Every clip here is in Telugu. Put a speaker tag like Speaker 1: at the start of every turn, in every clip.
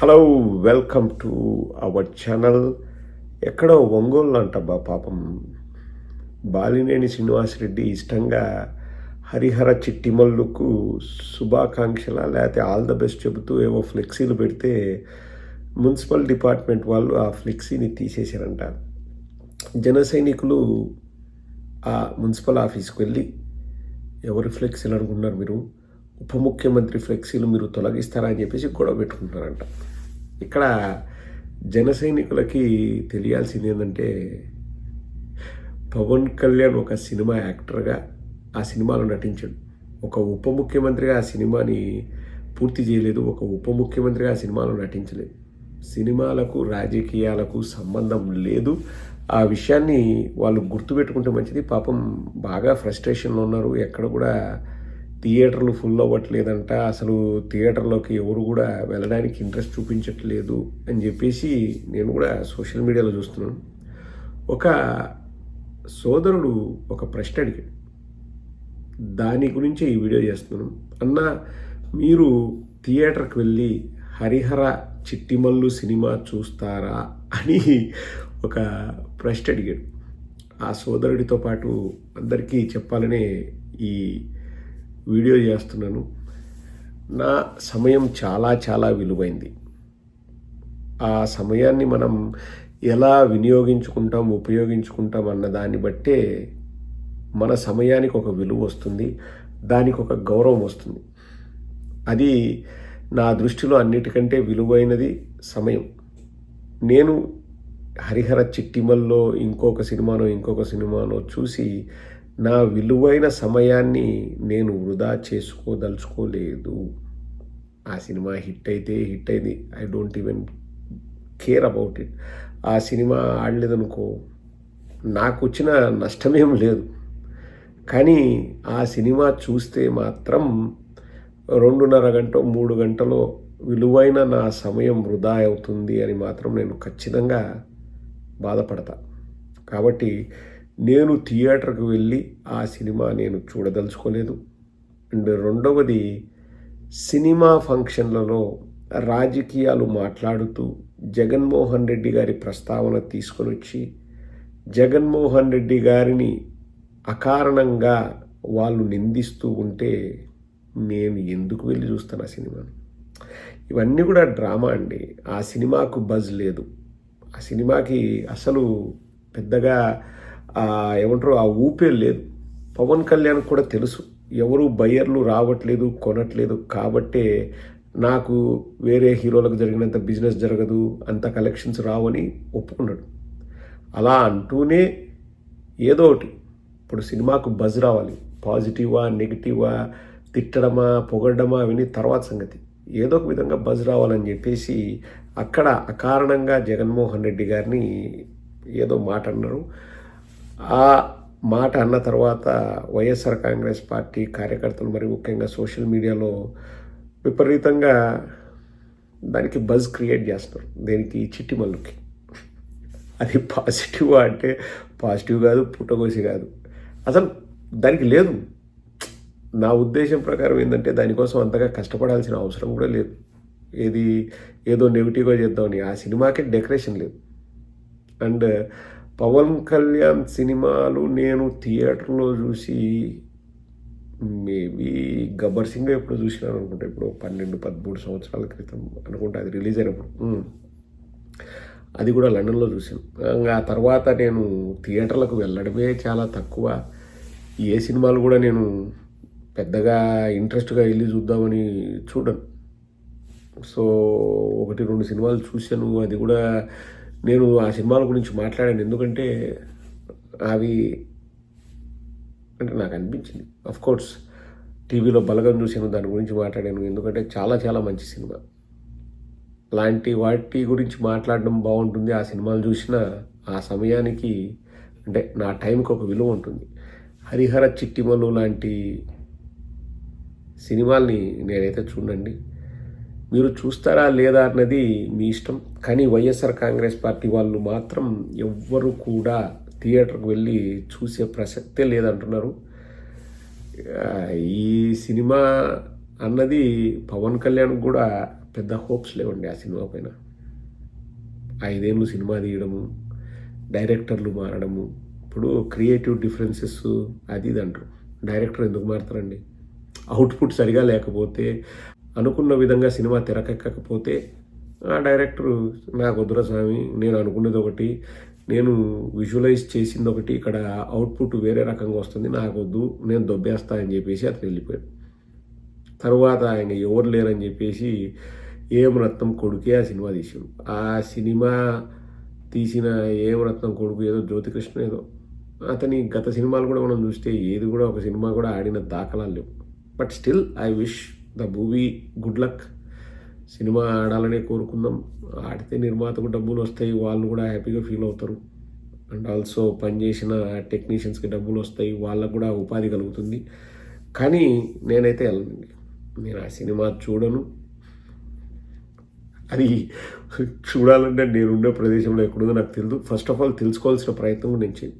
Speaker 1: Hello welcome to our channel ఎక్కడో ఒంగోలు అంటబ్బా పాపం. బాలినేని శ్రీనివాసరెడ్డి ఇష్టంగా హరిహర చిట్టిమల్లుకు శుభాకాంక్షల లేకపోతే ఆల్ ద బెస్ట్ చెబుతూ ఏవో ఫ్లెక్సీలు పెడితే మున్సిపల్ డిపార్ట్మెంట్ వాళ్ళు ఆ ఫ్లెక్సీని తీసేశారంట. జన సైనికులు ఆ మున్సిపల్ ఆఫీస్కి వెళ్ళి ఎవరి ఫ్లెక్సీలు అనుకుంటున్నారు మీరు? ఉప ముఖ్యమంత్రి ఫ్లెక్సీలు మీరు తొలగిస్తారా అని చెప్పేసి గొడవ పెట్టుకుంటున్నారంట. ఇక్కడ జన సైనికులకి తెలియాల్సింది ఏంటంటే పవన్ కళ్యాణ్ ఒక సినిమా యాక్టర్గా ఆ సినిమాలో నటించాడు. ఒక ఉప ముఖ్యమంత్రిగా ఆ సినిమాని పూర్తి చేయలేదు ఒక ఉప ముఖ్యమంత్రిగా ఆ సినిమాలో నటించలేదు. సినిమాలకు రాజకీయాలకు సంబంధం లేదు. ఆ విషయాన్ని వాళ్ళు గుర్తుపెట్టుకుంటే మంచిది. పాపం బాగా ఫ్రస్ట్రేషన్లో ఉన్నారు. ఎక్కడ కూడా థియేటర్లు ఫుల్ అవ్వట్లేదంట. అసలు థియేటర్లోకి ఎవరు కూడా వెళ్ళడానికి ఇంట్రెస్ట్ చూపించట్లేదు అని చెప్పేసి నేను కూడా సోషల్ మీడియాలో చూస్తున్నాను. ఒక సోదరుడు ఒక ప్రశ్న అడిగాడు. దాని గురించి ఈ వీడియో చేస్తున్నాను. అన్న మీరు థియేటర్కి వెళ్ళి హరిహర చిట్టిమల్లు సినిమా చూస్తారా అని ఒక ప్రశ్న అడిగాడు. ఆ సోదరుడితో పాటు అందరికీ చెప్పాలనే ఈ వీడియో చేస్తున్నాను. నా సమయం చాలా చాలా విలువైంది. ఆ సమయాన్ని మనం ఎలా వినియోగించుకుంటాం ఉపయోగించుకుంటాం అన్న దాన్ని బట్టే మన సమయానికి ఒక విలువ వస్తుంది దానికి ఒక గౌరవం వస్తుంది. అది నా దృష్టిలో అన్నిటికంటే విలువైనది సమయం. నేను హరిహర చిట్టిమల్లో ఇంకొక సినిమానో ఇంకొక సినిమానో చూసి నా విలువైన సమయాన్ని నేను వృధా చేసుకోదలుచుకోలేదు. ఆ సినిమా హిట్ అయితే హిట్ అయింది I don't even care about it. ఆ సినిమా ఆడలేదనుకో నాకు వచ్చిన నష్టమేం లేదు. కానీ ఆ సినిమా చూస్తే మాత్రం రెండున్నర గంట మూడు గంటలో విలువైన నా సమయం వృధా అవుతుంది అని మాత్రం నేను ఖచ్చితంగా బాధపడతా. కాబట్టి నేను థియేటర్కి వెళ్ళి ఆ సినిమా నేను చూడదలుచుకోలేదు. అండ్ రెండవది సినిమా ఫంక్షన్లలో రాజకీయాలు మాట్లాడుతూ జగన్మోహన్ రెడ్డి గారి ప్రస్తావన తీసుకొని వచ్చి జగన్మోహన్ రెడ్డి గారిని అకారణంగా వాళ్ళు నిందిస్తూ ఉంటే నేను ఎందుకు వెళ్ళి చూస్తాను ఆ సినిమాని? ఇవన్నీ కూడా డ్రామా అండి. ఆ సినిమాకు బజ్ లేదు. ఆ సినిమాకి అసలు పెద్దగా ఏమంటారు ఆ ఊపే లేదు. పవన్ కళ్యాణ్ కూడా తెలుసు. ఎవరు బయ్యర్లు రావట్లేదు కొనట్లేదు. కాబట్టే నాకు వేరే హీరోలకు జరిగినంత బిజినెస్ జరగదు అంత కలెక్షన్స్ రావని ఒప్పుకున్నాడు. అలా అంటూనే ఏదో ఒకటి. ఇప్పుడు సినిమాకు బజ్ రావాలి. పాజిటివా నెగిటివా తిట్టడమా పొగడమా అవన్నీ తర్వాత సంగతి. ఏదో ఒక విధంగా బజ్ రావాలని చెప్పేసి అక్కడ అకారణంగా జగన్మోహన్ రెడ్డి గారిని ఏదో మాట అన్నారు. ఆ మాట అన్న తర్వాత వైఎస్ఆర్ కాంగ్రెస్ పార్టీ కార్యకర్తలు మరి ముఖ్యంగా సోషల్ మీడియాలో విపరీతంగా దానికి బజ్ క్రియేట్ చేస్తారు. దేనికి? చిట్టి మల్లుకి అది పాజిటివ్ అంటే పాజిటివ్ కాదు పుట్టగోసి కాదు. అసలు దానికి లేదు. నా ఉద్దేశం ప్రకారం ఏంటంటే దానికోసం అంతగా కష్టపడాల్సిన అవసరం కూడా లేదు. ఏది ఏదో నెగిటివ్గా చేద్దామని ఆ సినిమాకి డెకరేషన్ లేదు. అండ్ పవన్ కళ్యాణ్ సినిమాలు నేను థియేటర్లో చూసి మేబీ గబ్బర్ సింగ్ ఎప్పుడు చూసినాను అనుకుంటా ఇప్పుడు పన్నెండు పదమూడు సంవత్సరాల క్రితం అనుకుంటా అది రిలీజ్ అయినప్పుడు. అది కూడా లండన్లో చూసాను ఆ తర్వాత నేను థియేటర్లకు వెళ్ళడమే చాలా తక్కువ. ఏ సినిమాలు కూడా నేను పెద్దగా ఇంట్రెస్ట్గా వెళ్ళి చూద్దామని చూడను. సో ఒకటి రెండు సినిమాలు చూశాను. అది కూడా నేను ఆ సినిమాల గురించి మాట్లాడాను. ఎందుకంటే అవి అంటే నాకు అనిపించింది. అఫ్ కోర్స్ టీవీలో బలగం చూసాను దాని గురించి మాట్లాడాను. ఎందుకంటే చాలా చాలా మంచి సినిమా. లాంటి వాటి గురించి మాట్లాడడం బాగుంటుంది. ఆ సినిమాలు చూసిన ఆ సమయానికి అంటే నా టైంకి ఒక విలువ ఉంటుంది. హరిహర చిట్టిమలు లాంటి సినిమాల్ని నేనైతే చూడండి. మీరు చూస్తారా లేదా అన్నది మీ ఇష్టం. కానీ వైఎస్ఆర్ కాంగ్రెస్ పార్టీ వాళ్ళు మాత్రం ఎవ్వరు కూడా థియేటర్కి వెళ్ళి చూసే ప్రసక్తే లేదంటున్నారు. ఈ సినిమా అన్నది పవన్ కళ్యాణ్ కూడా పెద్ద హోప్స్ లేవండి ఆ సినిమా పైన. ఐదేళ్ళు సినిమా తీయడము డైరెక్టర్లు మారడము ఇప్పుడు క్రియేటివ్ డిఫరెన్సెస్ అది ఇది అంటారు. డైరెక్టర్ ఎందుకు మారుతారండి? అవుట్పుట్ సరిగా లేకపోతే అనుకున్న విధంగా సినిమా తెరకెక్కకపోతే ఆ డైరెక్టర్ నాకు వద్దురా స్వామి నేను అనుకునేది ఒకటి నేను విజువలైజ్ చేసింది ఒకటి ఇక్కడ అవుట్పుట్ వేరే రకంగా వస్తుంది నాకు వద్దు నేను దొబ్బేస్తా అని చెప్పేసి అతను వెళ్ళిపోయాడు. తర్వాత ఆయన ఎవరు లేరని చెప్పేసి ఏం రత్నం కొడుకే ఆ సినిమా తీసాడు ఆ సినిమా తీసిన ఏం రత్నం కొడుకు ఏదో జ్యోతికృష్ణ ఏదో. అతని గత సినిమాలు కూడా మనం చూస్తే ఏది కూడా ఒక సినిమా కూడా ఆడిన దాఖలాలు లేవు. But still I wish the movie good luck cinema ఆడాలనే కోరుకుందాం. ఆడితే నిర్మాతకు డబ్బులు వస్తాయి వాళ్ళు కూడా హ్యాపీగా ఫీల్ అవుతారు. అండ్ ఆల్సో పనిచేసిన టెక్నీషియన్స్కి డబ్బులు వస్తాయి వాళ్ళకు కూడా ఉపాధి కలుగుతుంది. కానీ నేనైతే వెళ్ళనండి నేను ఆ సినిమా చూడను. అది చూడాలంటే నేను ఉండే ప్రదేశంలో ఎక్కడుందో నాకు తెలియదు ఫస్ట్ ఆఫ్ ఆల్ తెలుసుకోవాల్సిన ప్రయత్నం నేను చేయను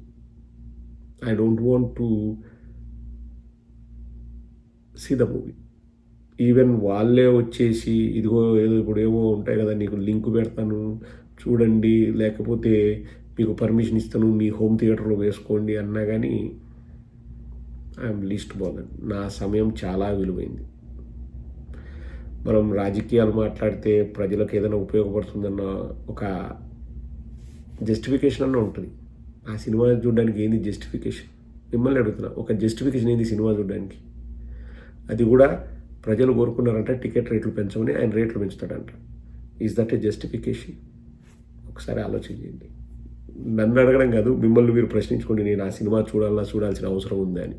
Speaker 1: I don't want to see the movie even వాళ్ళే వచ్చేసి ఇదిగో ఏదో ఇప్పుడు ఏవో ఉంటాయి కదా నీకు లింక్ పెడతాను చూడండి లేకపోతే మీకు పర్మిషన్ ఇస్తాను మీ హోమ్ థియేటర్లో వేసుకోండి అన్నా కానీ ఐఎమ్ లీస్ట్ బాదర్ నా సమయం చాలా విలువైంది. మనం రాజకీయాలు మాట్లాడితే ప్రజలకు ఏదైనా ఉపయోగపడుతుందన్న ఒక జస్టిఫికేషన్ అన్న ఉంటుంది. ఆ సినిమా చూడడానికి ఏంది జస్టిఫికేషన్ మిమ్మల్ని అడుగుతున్నా ఒక జస్టిఫికేషన్ ఏంది సినిమా చూడడానికి? అది కూడా ప్రజలు కోరుకున్నారంట టికెట్ రేట్లు పెంచమని ఆయన రేట్లు పెంచుతాడంట. ఈజ్ దట్ ఏ జస్టిఫికేషన్ ఒకసారి ఆలోచించండి. నన్ను అడగడం కాదు మిమ్మల్ని మీరు ప్రశ్నించుకోండి నేను ఆ సినిమా చూడాలన్నా చూడాల్సిన అవసరం ఉందా అని